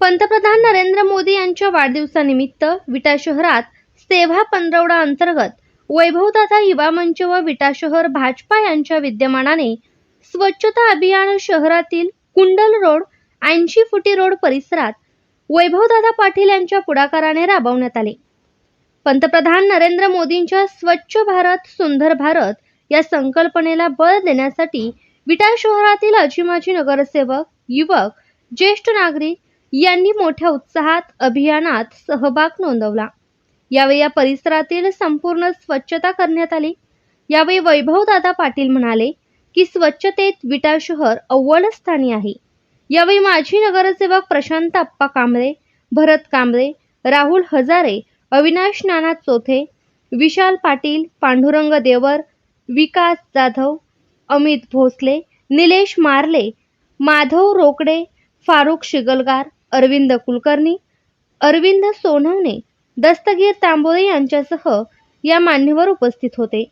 पंतप्रधान नरेंद्र मोदी यांच्या वाढदिवसानिमित्त विटा शहरात सेवा पंधरवडा अंतर्गत वैभवदादा युवा मंच व विटा शहर भाजपा यांच्या विद्यमानाने स्वच्छता अभियान शहरातील कुंडल रोड ऐंशी फुटी रोड परिसरात वैभवदादा पाटील यांच्या पुढाकाराने राबवण्यात आले. पंतप्रधान नरेंद्र मोदींच्या स्वच्छ भारत सुंदर भारत या संकल्पनेला बळ देण्यासाठी विटा शहरातील अजिमाजी नगरसेवक युवक ज्येष्ठ नागरिक यांनी मोठ्या उत्साहात अभियानात सहभाग नोंदवला. यावेळी या परिसरातील संपूर्ण स्वच्छता करण्यात आली. यावेळी वैभवदादा पाटील म्हणाले की स्वच्छतेत विटा शहर अव्वल स्थानी आहे. यावेळी माजी नगरसेवक प्रशांत अप्पा कांबळे भरत कांबळे राहुल हजारे अविनाश नाना चोथे विशाल पाटील पांडुरंग देवर विकास जाधव अमित भोसले निलेश मारले माधव रोकडे फारुख शिगलगार अरविंद कुलकर्णी अरविंद सोनवणे दस्तगीर तांबोळे यांच्यासह या मान्यवर उपस्थित होते.